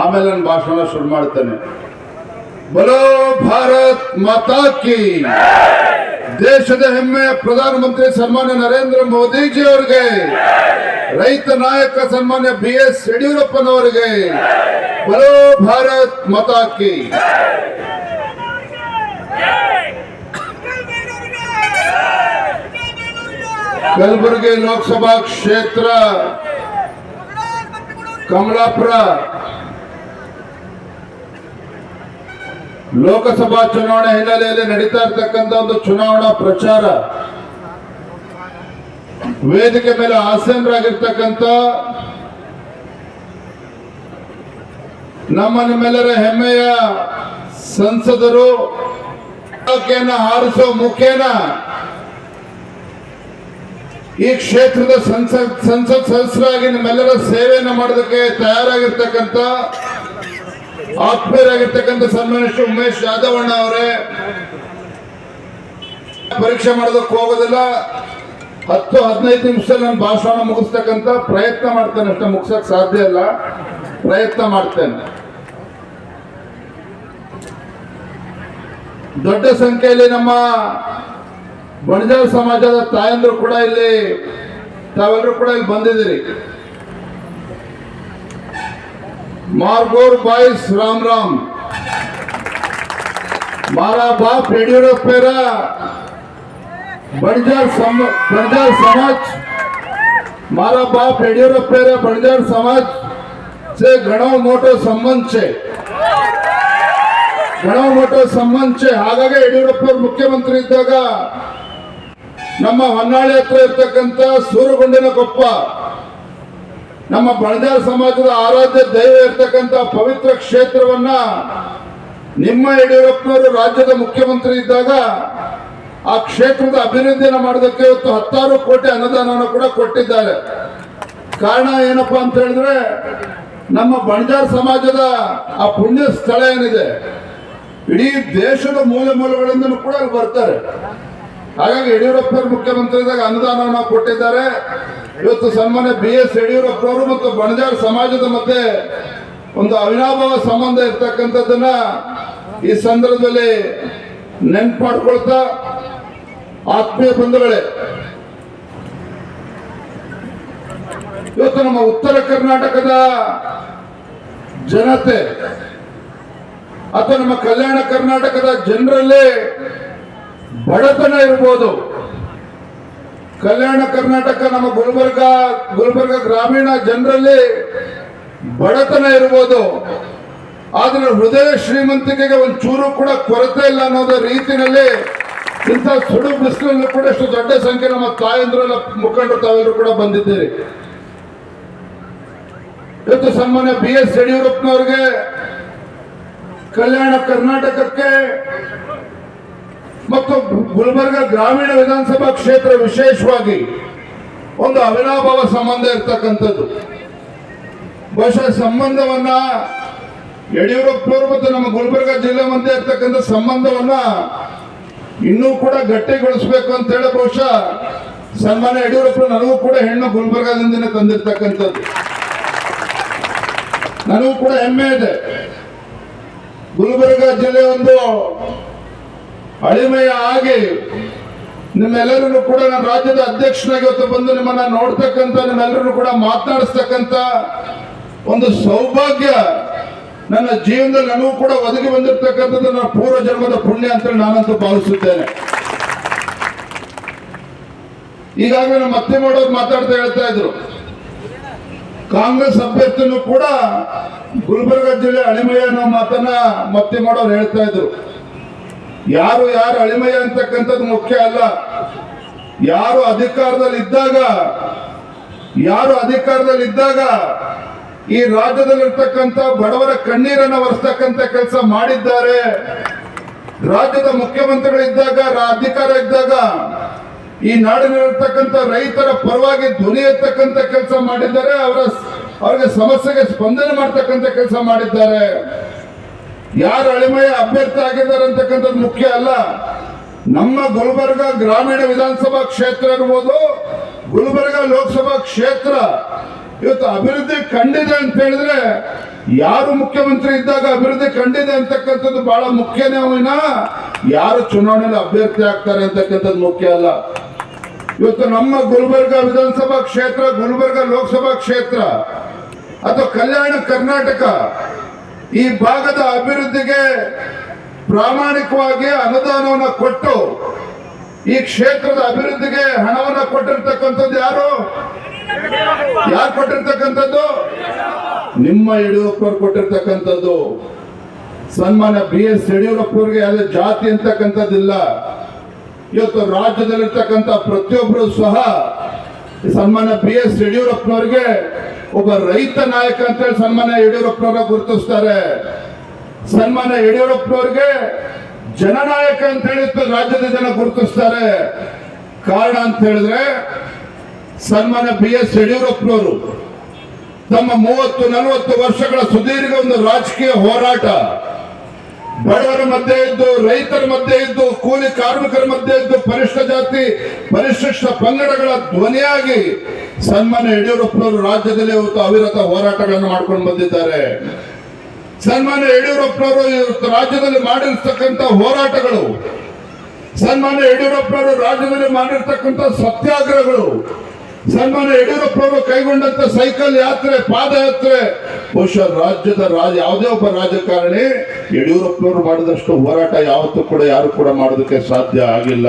ಆಮೇಲೆ ನನ್ನ ಭಾಷಣ ಶುರು ಮಾಡ್ತೇನೆ. ಬಲೋ ಭಾರತ್ ಮಾತಾ ಕಿ. ದೇಶದ ಹೆಮ್ಮೆಯ ಪ್ರಧಾನಮಂತ್ರಿ ಸನ್ಮಾನ್ಯ ನರೇಂದ್ರ ಮೋದಿಜಿ ಅವರಿಗೆ ರೈತ ನಾಯಕ ಸನ್ಮಾನ್ಯ ಬಿ ಎಸ್ ಯಡಿಯೂರಪ್ಪನವರಿಗೆ ಬಲೋ ಭಾರತ್ ಮಾತಾ ಕಿ. ಕಲಬುರಗಿ ಲೋಕಸಭಾ ಕ್ಷೇತ್ರ, ಕಮಲಾಪುರ ಲೋಕಸಭಾ ಚುನಾವಣೆ ಹಿನ್ನೆಲೆಯಲ್ಲಿ ನಡೀತಾ ಇರ್ತಕ್ಕಂಥ ಒಂದು ಚುನಾವಣಾ ಪ್ರಚಾರ. ವೇದಿಕೆ ಮೇಲೆ ಆಸೀನರಾಗಿರ್ತಕ್ಕಂಥ ನಮ್ಮ ನಿಮ್ಮೆಲ್ಲರ ಹೆಮ್ಮೆಯ ಸಂಸದರು ಹಾರಿಸೋ ಮುಖೇನ ಈ ಕ್ಷೇತ್ರದ ಸಂಸತ್ ಸಂಸತ್ ಸದಸ್ಯರಾಗಿ ನಿಮ್ಮೆಲ್ಲರ ಸೇವೆಯನ್ನು ಮಾಡೋದಕ್ಕೆ ತಯಾರಾಗಿರ್ತಕ್ಕಂಥ ಆತ್ಮೀಯರಾಗಿರ್ತಕ್ಕಂಥ ಸನ್ಮಾನ್ಯ ಶ್ರೀ ಉಮೇಶ್ ಯಾದವಣ್ಣ ಅವರೇ, ಪರೀಕ್ಷೆ ಮಾಡೋದಕ್ಕೆ ಹೋಗೋದಿಲ್ಲ. ಹತ್ತು, ಹದಿನೈದು ನಿಮಿಷದಲ್ಲಿ ನಾನು ಭಾಷಣ ಮುಗಿಸ್ತಕ್ಕಂಥ ಪ್ರಯತ್ನ ಮಾಡ್ತೇನೆ ಅಷ್ಟೇ, ಮುಗಿಸಕ್ ಸಾಧ್ಯ ಇಲ್ಲ. ಪ್ರಯತ್ನ ಮಾಡ್ತೇನೆ. ದೊಡ್ಡ ಸಂಖ್ಯೆಯಲ್ಲಿ ನಮ್ಮ ಬಣಜಾರ ಸಮಾಜದ ತಾಯಂದ್ರು ಕೂಡ ಇಲ್ಲಿ, ತಾವೆಲ್ಲರೂ ಕೂಡ ಇಲ್ಲಿ ಬಂದಿದ್ದೀರಿ. मारगोर बाईस राम राम મારા બાપ રેડિયોના બણજાર બણજાર સમાજ મારા બાપ રેડિયોના બણજાર સમાજ છે ઘણો મોટો સંબંધ છે ઘણો મોટો ಸಂಬಂಧ છે ಹಾಗಾಗಿ ಯಡಿಯೂರಪ್ಪರು ಮುಖ್ಯಮಂತ್ರಿ ಇದ್ದಾಗ ನಮ್ಮ ಹೊನ್ನಾಳಿ ಹತ್ರ ಇರ್ತಕ್ಕಂಥ ಸೂರಗುಂಡಿನ ನಮ್ಮ ಬಣಜಾರ ಸಮಾಜದ ಆರಾಧ್ಯ ದೈವ ಇರ್ತಕ್ಕಂಥ ಪವಿತ್ರ ಕ್ಷೇತ್ರವನ್ನ ನಿಮ್ಮ ಯಡಿಯೂರಪ್ಪನವರು ರಾಜ್ಯದ ಮುಖ್ಯಮಂತ್ರಿ ಇದ್ದಾಗ ಆ ಕ್ಷೇತ್ರದ ಅಭಿವೃದ್ಧಿಯನ್ನು ಮಾಡೋದಕ್ಕೆ ಇವತ್ತು ಹತ್ತಾರು ಕೋಟಿ ಅನುದಾನವನ್ನು ಕೂಡ ಕೊಟ್ಟಿದ್ದಾರೆ. ಕಾರಣ ಏನಪ್ಪಾ ಅಂತ ಹೇಳಿದ್ರೆ ನಮ್ಮ ಬಣಜಾರ ಸಮಾಜದ ಆ ಪುಣ್ಯ ಸ್ಥಳ ಏನಿದೆ, ಇಡೀ ದೇಶದ ಮೂಲೆ ಮೂಲಗಳಿಂದಲೂ ಕೂಡ ಅಲ್ಲಿ ಬರ್ತಾರೆ. ಹಾಗಾಗಿ ಯಡಿಯೂರಪ್ಪನವರು ಮುಖ್ಯಮಂತ್ರಿ ಇದ್ದಾಗ ಅನುದಾನವನ್ನು ಕೊಟ್ಟಿದ್ದಾರೆ. ಇವತ್ತು ಸನ್ಮಾನ್ಯ ಬಿ ಎಸ್ ಯಡಿಯೂರಪ್ಪನವರು ಮತ್ತು ಬಣಜಾರ್ ಸಮಾಜದ ಮತ್ತೆ ಒಂದು ಅವಿನಾಭಾವ ಸಂಬಂಧ ಇರ್ತಕ್ಕಂಥದ್ದನ್ನ ಈ ಸಂದರ್ಭದಲ್ಲಿ ನೆನ್ಪು ಮಾಡ್ಕೊಳ್ತಾ ಆತ್ಮೀಯ ಬಂಧುಗಳೇ, ಇವತ್ತು ನಮ್ಮ ಉತ್ತರ ಕರ್ನಾಟಕದ ಜನತೆ ಅಥವಾ ನಮ್ಮ ಕಲ್ಯಾಣ ಕರ್ನಾಟಕದ ಜನರಲ್ಲಿ ಬಡತನ ಇರ್ಬೋದು. ಕಲ್ಯಾಣ ಕರ್ನಾಟಕ ನಮ್ಮ ಗುಲ್ಬರ್ಗ ಗುಲ್ಬರ್ಗ ಗ್ರಾಮೀಣ ಜನರಲ್ಲಿ ಬಡತನ ಇರ್ಬೋದು. ಆದ್ರೆ ಹೃದಯ ಶ್ರೀಮಂತಿಕೆಗೆ ಒಂದು ಚೂರು ಕೂಡ ಕೊರತೆ ಇಲ್ಲ ಅನ್ನೋದ ರೀತಿಯಲ್ಲಿ ಇಂಥ ಸುಡು ಬಿಸಿಲಲ್ಲಿ ಕೂಡ ಎಷ್ಟು ದೊಡ್ಡ ಸಂಖ್ಯೆ ನಮ್ಮ ತಾಯಂದ್ರೆಲ್ಲ ಮುಖಂಡರು ತಾವೆಲ್ಲರೂ ಕೂಡ ಬಂದಿದ್ದೀರಿ. ಇವತ್ತು ಸನ್ಮಾನ್ಯ ಬಿ ಎಸ್ ಯಡಿಯೂರಪ್ಪನವ್ರಿಗೆ ಕಲ್ಯಾಣ ಕರ್ನಾಟಕಕ್ಕೆ ಮತ್ತು ಗುಲ್ಬರ್ಗ ಗ್ರಾಮೀಣ ವಿಧಾನಸಭಾ ಕ್ಷೇತ್ರ ವಿಶೇಷವಾಗಿ ಒಂದು ಅವಿನಾಭಾವ ಸಂಬಂಧ ಇರ್ತಕ್ಕಂಥದ್ದು. ಬಹುಶಃ ಸಂಬಂಧವನ್ನ ಯಡಿಯೂರಪ್ಪನವರು ಮತ್ತು ನಮ್ಮ ಗುಲ್ಬರ್ಗ ಜಿಲ್ಲೆ ಮಧ್ಯೆ ಇರ್ತಕ್ಕಂಥ ಸಂಬಂಧವನ್ನ ಇನ್ನೂ ಕೂಡ ಗಟ್ಟಿಗೊಳಿಸ್ಬೇಕು ಅಂತ ಹೇಳಿ ಬಹುಶಃ ಸನ್ಮಾನ್ಯ ಯಡಿಯೂರಪ್ಪ ನನಗೂ ಕೂಡ ಹೆಣ್ಣು ಗುಲ್ಬರ್ಗಾದಿಂದನೇ ತಂದಿರ್ತಕ್ಕಂಥದ್ದು. ನನಗೂ ಕೂಡ ಹೆಮ್ಮೆ ಇದೆ. ಗುಲ್ಬರ್ಗ ಜಿಲ್ಲೆ ಒಂದು ಅಳಿಮೆಯ ಆಗಿ ನಿಮ್ಮೆಲ್ಲರನ್ನು ಕೂಡ ನಮ್ಮ ರಾಜ್ಯದ ಅಧ್ಯಕ್ಷನಾಗಿ ಇವತ್ತು ಬಂದು ನಿಮ್ಮನ್ನ ನೋಡ್ತಕ್ಕಂಥ ನಿಮ್ಮೆಲ್ಲರನ್ನು ಕೂಡ ಮಾತನಾಡಿಸ್ತಕ್ಕಂಥ ಒಂದು ಸೌಭಾಗ್ಯ ನನ್ನ ಜೀವನದಲ್ಲಿ ನನಗೂ ಕೂಡ ಒದಗಿ ಬಂದಿರತಕ್ಕಂಥದ್ದು ನನ್ನ ಪೂರ್ವ ಜನ್ಮದ ಪುಣ್ಯ ಅಂತೇಳಿ ನಾನಂತೂ ಭಾವಿಸುತ್ತೇನೆ. ಈಗಾಗಲೇ ನಮ್ಮ ಮತ್ತೆ ಮಾಡೋರು ಮಾತಾಡ್ತಾ ಹೇಳ್ತಾ ಇದ್ರು. ಕಾಂಗ್ರೆಸ್ ಅಭ್ಯರ್ಥಿನೂ ಕೂಡ ಗುಲ್ಬರ್ಗ ಜಿಲ್ಲೆ ಅಳಿಮೆಯ ಅನ್ನೋ ಮಾತನ್ನ ಮತ್ತೆ ಮಾಡೋರು ಹೇಳ್ತಾ ಇದ್ರು. ಯಾರು ಯಾರು ಅಳಿಮಯ ಅಂತಕ್ಕಂಥದ್ದು ಮುಖ್ಯ ಅಲ್ಲ. ಯಾರು ಅಧಿಕಾರದಲ್ಲಿ ಇದ್ದಾಗ ಯಾರು ಅಧಿಕಾರದಲ್ಲಿ ಇದ್ದಾಗ ಈ ರಾಜ್ಯದಲ್ಲಿರ್ತಕ್ಕಂಥ ಬಡವರ ಕಣ್ಣೀರನ್ನ ಒರೆಸ್ತಕ್ಕಂಥ ಕೆಲಸ ಮಾಡಿದ್ದಾರೆ. ರಾಜ್ಯದ ಮುಖ್ಯಮಂತ್ರಿಗಳಿದ್ದಾಗ ಅಧಿಕಾರ ಇದ್ದಾಗ, ಈ ನಾಡಿನಲ್ಲಿರ್ತಕ್ಕಂಥ ರೈತರ ಪರವಾಗಿ ಧ್ವನಿ ಎತ್ತಕ್ಕಂಥ ಕೆಲಸ ಮಾಡಿದ್ದಾರೆ. ಅವರ, ಅವರಿಗೆ ಸಮಸ್ಯೆಗೆ ಸ್ಪಂದನೆ ಮಾಡ್ತಕ್ಕಂಥ ಕೆಲಸ ಮಾಡಿದ್ದಾರೆ. ಯಾರು ಅಳಿಮಯ ಅಭ್ಯರ್ಥಿ ಆಗಿದ್ದಾರೆ ಅಂತಕ್ಕಂಥದ್ದು ಮುಖ್ಯ ಅಲ್ಲ. ನಮ್ಮ ಗುಲ್ಬರ್ಗ ಗ್ರಾಮೀಣ ವಿಧಾನಸಭಾ ಕ್ಷೇತ್ರ ಇರ್ಬೋದು, ಗುಲ್ಬರ್ಗ ಲೋಕಸಭಾ ಕ್ಷೇತ್ರ. ಇವತ್ತು ಅಭಿವೃದ್ಧಿ ಕಂಡಿದೆ ಅಂತ ಹೇಳಿದ್ರೆ ಯಾರು ಮುಖ್ಯಮಂತ್ರಿ ಇದ್ದಾಗ ಅಭಿವೃದ್ಧಿ ಕಂಡಿದೆ ಅಂತಕ್ಕಂಥದ್ದು ಬಹಳ ಮುಖ್ಯನೇ ವಿನ ಯಾರು ಚುನಾವಣೆಯಲ್ಲಿ ಅಭ್ಯರ್ಥಿ ಆಗ್ತಾರೆ ಅಂತಕ್ಕಂಥದ್ದು ಮುಖ್ಯ ಅಲ್ಲ. ಇವತ್ತು ನಮ್ಮ ಗುಲ್ಬರ್ಗ ವಿಧಾನಸಭಾ ಕ್ಷೇತ್ರ, ಗುಲ್ಬರ್ಗ ಲೋಕಸಭಾ ಕ್ಷೇತ್ರ, ಅಥವಾ ಕಲ್ಯಾಣ ಕರ್ನಾಟಕ ಈ ಭಾಗದ ಅಭಿವೃದ್ಧಿಗೆ ಪ್ರಾಮಾಣಿಕವಾಗಿ ಅನುದಾನವನ್ನು ಕೊಟ್ಟು ಈ ಕ್ಷೇತ್ರದ ಅಭಿವೃದ್ಧಿಗೆ ಹಣವನ್ನು ಕೊಟ್ಟಿರ್ತಕ್ಕಂಥದ್ದು ಯಾರು? ಯಾರು ಕೊಟ್ಟಿರ್ತಕ್ಕಂಥದ್ದು? ನಿಮ್ಮ ಯಡಿಯೂರಪ್ಪರು ಕೊಟ್ಟಿರ್ತಕ್ಕಂಥದ್ದು. ಸನ್ಮಾನ ಬಿ ಎಸ್ ಯಡಿಯೂರಪ್ಪರಿಗೆ ಯಾವುದೇ ಜಾತಿ ಅಂತಕ್ಕಂಥದ್ದಿಲ್ಲ. ಇವತ್ತು ರಾಜ್ಯದಲ್ಲಿರ್ತಕ್ಕಂಥ ಪ್ರತಿಯೊಬ್ಬರು ಸಹ ಸನ್ಮಾನ ಬಿ ಎಸ್ ಯಡಿಯೂರಪ್ಪನವರಿಗೆ ಒಬ್ಬ ರೈತ ನಾಯಕ ಅಂತೇಳಿ ಸನ್ಮಾನ ಯಡಿಯೂರಪ್ಪನವ್ರ ಗುರುತಿಸ್ತಾರೆ. ಸನ್ಮಾನ ಯಡಿಯೂರಪ್ಪನವರಿಗೆ ಜನನಾಯಕ ಅಂತ ಹೇಳಿ ರಾಜ್ಯದ ಜನ ಗುರುತಿಸ್ತಾರೆ. ಕಾರಣ ಅಂತ ಹೇಳಿದ್ರೆ ಸನ್ಮಾನ ಬಿ ಎಸ್ ಯಡಿಯೂರಪ್ಪನವರು ತಮ್ಮ ಮೂವತ್ತು, ನಲವತ್ತು ವರ್ಷಗಳ ಸುದೀರ್ಘ ಒಂದು ರಾಜಕೀಯ ಹೋರಾಟ, ಬಡವರ ಮಧ್ಯೆ ಇದ್ದು, ರೈತರ ಮಧ್ಯೆ ಇದ್ದು, ಕೂಲಿ ಕಾರ್ಮಿಕರ ಮಧ್ಯೆ ಇದ್ದು, ಪರಿಷ್ಠ ಜಾತಿ, ಪರಿಶಿಷ್ಟ ಪಂಗಡಗಳ ಧ್ವನಿಯಾಗಿ ಸನ್ಮಾನ್ಯ ಯಡಿಯೂರಪ್ಪನವರು ರಾಜ್ಯದಲ್ಲಿ ಇವತ್ತು ಅವಿರತ ಹೋರಾಟಗಳನ್ನು ಮಾಡ್ಕೊಂಡು ಬಂದಿದ್ದಾರೆ. ಸನ್ಮಾನ್ಯ ಯಡಿಯೂರಪ್ಪನವರು ಇವತ್ತು ರಾಜ್ಯದಲ್ಲಿ ಮಾಡಿರ್ತಕ್ಕಂಥ ಹೋರಾಟಗಳು, ಸನ್ಮಾನ್ಯ ಯಡಿಯೂರಪ್ಪನವರು ರಾಜ್ಯದಲ್ಲಿ ಮಾಡಿರ್ತಕ್ಕಂಥ ಸತ್ಯಾಗ್ರಹಗಳು, ಸನ್ಮಾನ್ಯ ಯಡಿಯೂರಪ್ಪನವರು ಕೈಗೊಂಡಂತ ಸೈಕಲ್ ಯಾತ್ರೆ, ಪಾದಯಾತ್ರೆ, ಬಹುಶಃ ರಾಜ್ಯದ ರಾಜ, ಯಾವುದೇ ಒಬ್ಬ ರಾಜಕಾರಣಿ ಯಡಿಯೂರಪ್ಪನವರು ಮಾಡಿದಷ್ಟು ಹೋರಾಟ ಯಾವತ್ತೂ ಕೂಡ ಯಾರು ಕೂಡ ಮಾಡೋದಕ್ಕೆ ಸಾಧ್ಯ ಆಗಿಲ್ಲ.